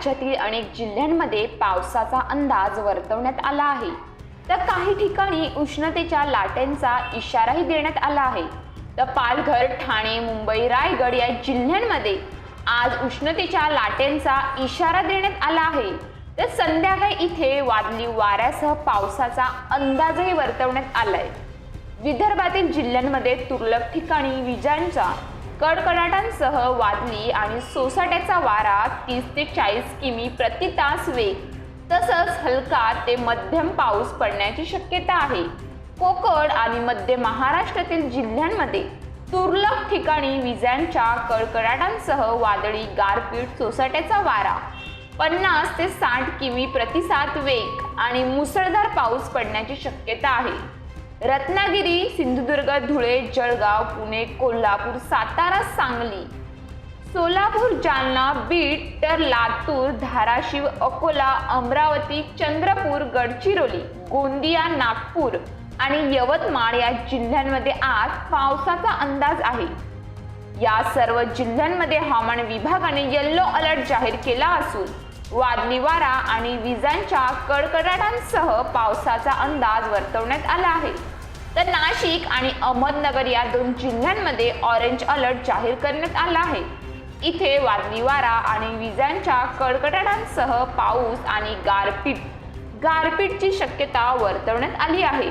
राज्यातील अनेक जिल्ह्यांमध्ये पावसाचा अंदाज वर्तवण्यात आला आहे. तर काही ठिकाणी उष्णतेच्या लाटेंचा इशाराही देण्यात आला आहे. तर पालघर ठाणे मुंबई रायगड या जिल्ह्यांमध्ये आज उष्णतेच्या लाटेंचा इशारा देण्यात आला आहे. तर संध्याकाळी इथे वादली वाऱ्यासह पावसाचा अंदाजही वर्तवण्यात आलाय. विदर्भातील जिल्ह्यांमध्ये तुरळक ठिकाणी विजांचा कडकडाटांसह वादळी आणि सोसाट्याचा वारा तीस ते चाळीस किमी प्रति तास वेग. तसंच हलका ते मध्यम पाऊस पडण्याची शक्यता आहे. कोकण आणि मध्य महाराष्ट्रातील जिल्ह्यांमध्ये तुरळक ठिकाणी विजांच्या कडकडाटांसह वादळी गारपीट सोसाट्याचा वारा. पन्नास ते साठ किमी प्रतिसाद वेग आणि मुसळधार पाऊस पडण्याची शक्यता आहे. रत्नागिरी सिंधुदुर्ग धुळे जळगाव पुणे कोल्हापूर सातारा सांगली सोलापूर जालना बीड तर लातूर धाराशिव अकोला अमरावती चंद्रपूर गडचिरोली गोंदिया नागपूर आणि यवतमाळ या जिल्ह्यांमध्ये आज पावसाचा अंदाज आहे. या सर्व जिल्ह्यांमध्ये हवामान विभागाने येल्लो अलर्ट जाहीर केला असून वादळी वारा आणि विजांच्या कडकडाटांसह पावसाचा अंदाज वर्तवण्यात आला आहे. तर नाशिक आणि अहमदनगर या दोन जिल्ह्यांमध्ये ऑरेंज अलर्ट जाहीर करण्यात आला आहे. इथे वादळी वारा आणि विजांच्या कडकडाटांसह पाऊस आणि गारपीट गारपीटची शक्यता वर्तवण्यात आली आहे.